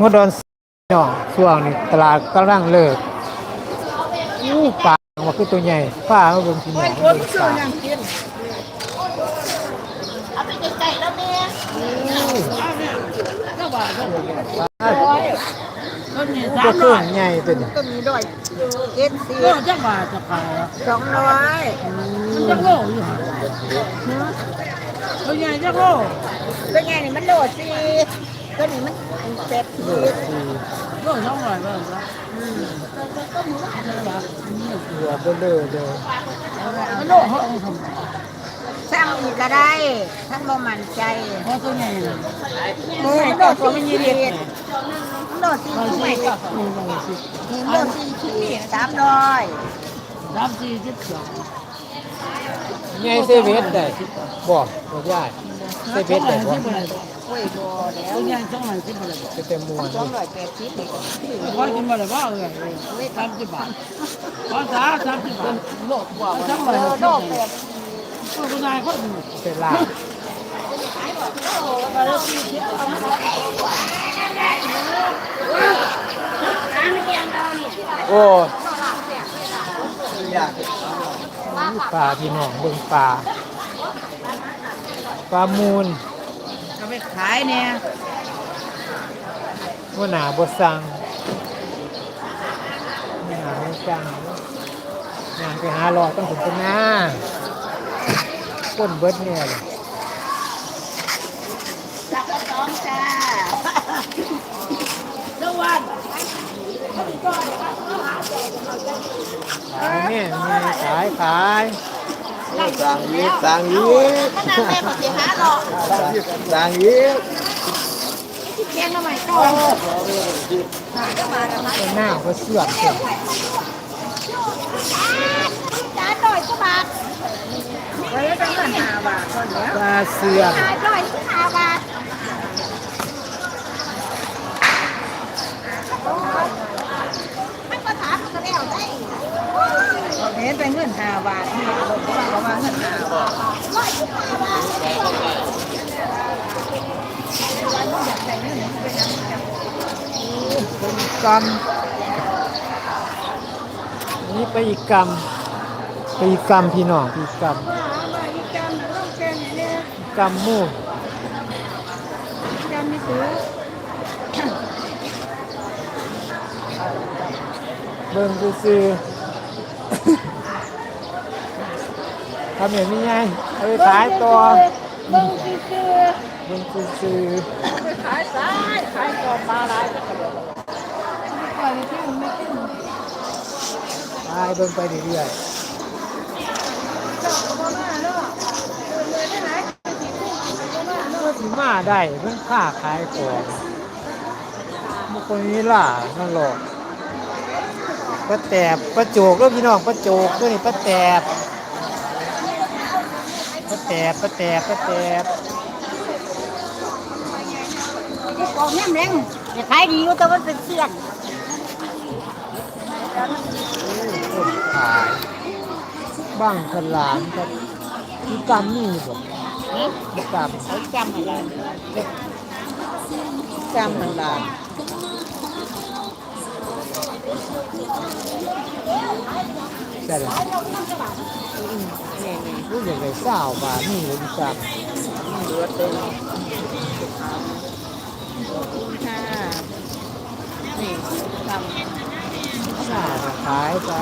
มดอนน้องช่วงนี้ตลาดกำลังเลิกอู้ปลาว่าคือตัวใหญ่ปลาเอาเบิ่งที่ไหนคเบิ่นงซื้ปอลายังกินเอาไปไกลๆแล้วแม่ก็ว่าก็ปลาก็มีตัสาวมครึ่ร้องยใหญ่ตัวนี้ก็มีด้วยเจ็ดสิก็บจะว่าจะขายสองร้อยมันจะโลอยู่ห่าตัวใหญ่จะโลตัวใหญ่นี่มันโดดสิ ตัวนี้มันเจ็ดสิบโลสองร้อยเลยนะเหลือเบลอเด้อมันโลเขาเอาทำสร้างอีกก็ได้ท่านบ่มั่นใจเพราะตัวใหญ่เลยมือมันโดดสี่ขีดมันโดดสี่เราขีซื้อดก็มีบางสิมันโดดสี่ขีดสามร้อยสามสี่สิบสองใหญ่เซเว่นได้บ่บ่ใหญ่เซเว่นได้บอะ ไรโอ้ยบ่แล้วตัวใหญ่สองร้อยสิบอะไรจะเต็มมวนสองร้อยแปดสิบนี่ก็ถือพอกินมาเลยว่าเออสามสิบบาทภาษาสามสิบบาทโลกว่าสองร้อยหกโดสิดบแปดก็คุณนายก็เป็นลาบโอ้ปลาพี่น้องเบิ่งปลาปลามูลเอาไป ขายเนี่ยว่าหนาบสั่งว่าหนาไม่สั่งงานไปหารอต้องถึงเป็นหน้าก้นเบิดเนี่ยเลยสับกระสองจ้าสวัสดีขายเนี่ยมีขายขาย สั่งยีสั่งยีกขนาดแม่บอกสิหาหรอกสั่งยีกเพียงทำไมก่อนเป็นหน้าก็เสื่อมเสร็จจาจ่อยกว่าบาทไว้ตั้งแต่ห้าบาทก่อนแล้วปลาเสื่อม ขายร้อยสิบห้าบาทมันก็ถามมันก็แล้วได้ เห็นเป็นเงินห้าบาทนี่บอกว่าประมาณเงินห้าบาทร้อยสิบห้าบาทเป็นกรรมนี่ไปอีกกรรมไปอีกกรรมพี่น้องไปอีกกรรมกรรมหมู่เบิ่งซื่อๆ ทำอย่างนี้ไงเอาไปขายต่อเบิ่งซื่อเบิ่งซื่อๆขายซ้ายขายก่อนปลาหลายๆขายเบิ่งไปเรื่อยสิมาได้เพิ่นค้าขายของบุคคลนี้ล่ะนั่นหรอกปลาแตบปลาโจกแล้วพี่น้องปลาโจกตัวยนี้ปลาแตบ ปลาแตบปลาแตบปลาแตบกองแม่แรงอย่าขายดีก็แต่ว่าเป็นเสี้ยนคนขายบ้างขลามกับมีกรรมนี่บ่มีกรรมเขาจำอะไรจำทางด่านใช่แล้ว รู้อย่างไรสาวบาทนี่เลยมีกรรมเหลือเต็มค่ะนี่ทสาวขายจ้า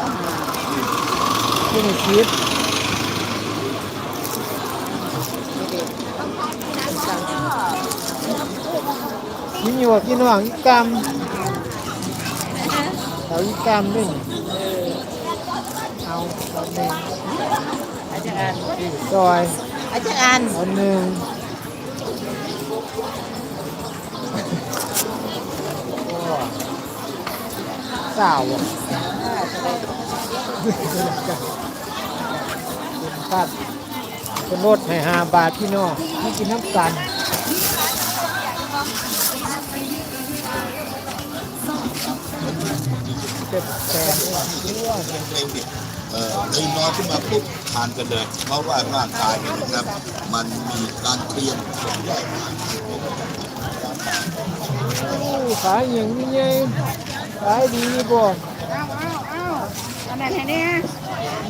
ที่นี่คิดนี่อยู่กับพี่น้องอีกกรรมเอาอีกกรรมด้วยนี่เอาเอาหนึ่งำอา จารย์ซอยอาจารย์เอาหนึ่งโอ้สาวอะเป็นพัดเป็นรถให้ห้าบาทพี่น้องไม่กินน้ำกันเป็นแฟนด้วย เออมีน้อยขึ้นมาปุ๊บทานกันเลย เพราะว่าร่างกายเนี่ยนะครับ มันมีการเตรียมส่วนใหญ่โอ้ขายอย่างนี้ไงขายดีบ่เอาเอาเอาอันนั้นให้เนี่ย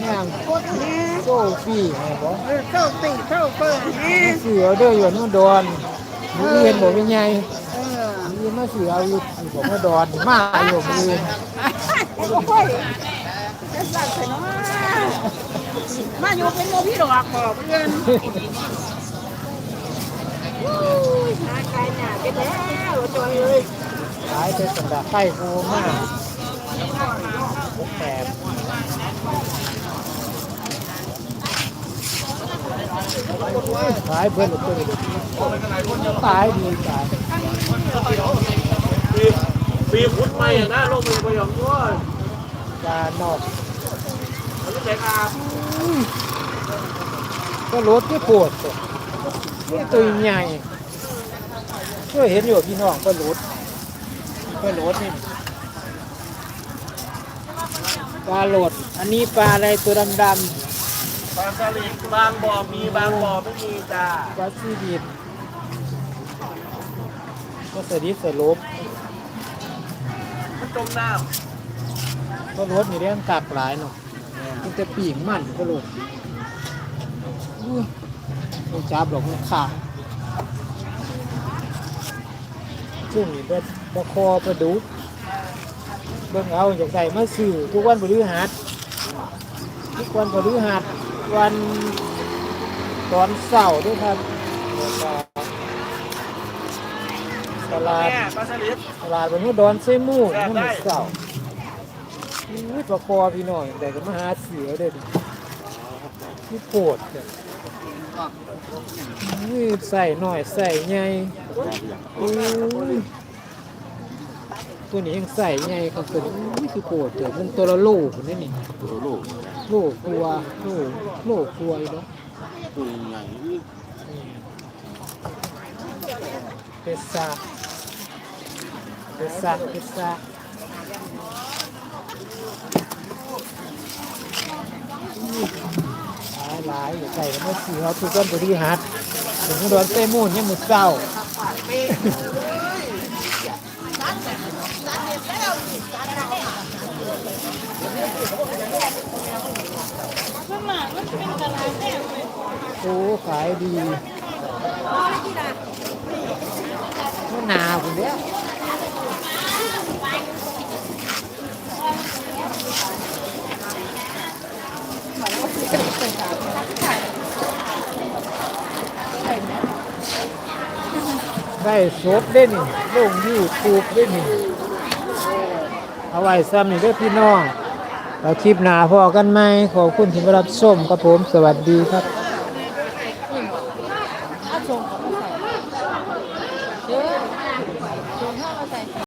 ย่างโคตรเนี่ยโซ่ฟี่ให้บ่เออเข้าตีเข้าเปิดเนี่ยเสือเด้ออยู่นู่นดอนมือเรียนบ่เป็นไงเออมีมาเสือเอาอยู่บ่มาดอนมาอยู่มือโอ้ยจะ สั่งใส่น้อมาอยู่เป็นโมพี่ดอกบอกเพื่อนหาไก่หนาไปแล้วจอยเลยขายเป็นสันดาไข่ฟูมากแปดขายเพิ่อนตัวนี้ขายดีขายปีปีพุทธใหม่นะลงมือไปอย่างด้วยปลานอก ก็รถที่ปวดนี่ตัวใหญ่ก็เห็นอยู่พี่น้องก็รถก็รถนี่ปลาโหลด อันนี้ปลาอะไรตัวดำบาสลิดบางบ่อมีบางบ่อไม่มีจ้าปลาซีดินก็สดิสลบมันจมน้ก็รถนี่เรื่องตักหลายเนาะ มันจะปีกมันก็รถอุ้ยไม่จับหรอกมันขาดช่วงนี้เป็นบะคอประดุกเบิ่งเอาอย่างไรมาซื้อทุกวันบริหัสทุกวันบริหัสวันตอนเสาร์ด้วยครับแล้วก็ตำลาดแม่ปลาสลิดตลาดวันนี้ดอนเซมูกแซ่บมันได้เสาร์ อุ้ยประคอพี่น้อยแต่ก็มาหาเสือเด้อที่โปวดเนี่ยอุ้ยใส่หน่อยใส่ใหญ่อุ้ยตัวนี้ยังใส่ใหญ่ครับตัวนี้อุ้ยคือโปวดเดี๋ยวมันตัวละโลคนนี้นี่ตัวโลกโลกลัวโลโลกลัวอีกเนาะตัวใหญ่เป็ดซาเป็ดซาเป็ดซา หลายหลายใส่กันมาสีเขาทุกคนบริหัดถึงโดนเต้มูนยังมือเศร้าโอ้ขายดีมะนาวคุณเนี้ย ได้สดได้นี่ลงยูทูบได้นี่เอาไว้ซ้ำนี่ด้วยพี่น้องเราคลิปหนาพอกันไหมขอบคุณที่มารับชมครับผมสวัสดีครับ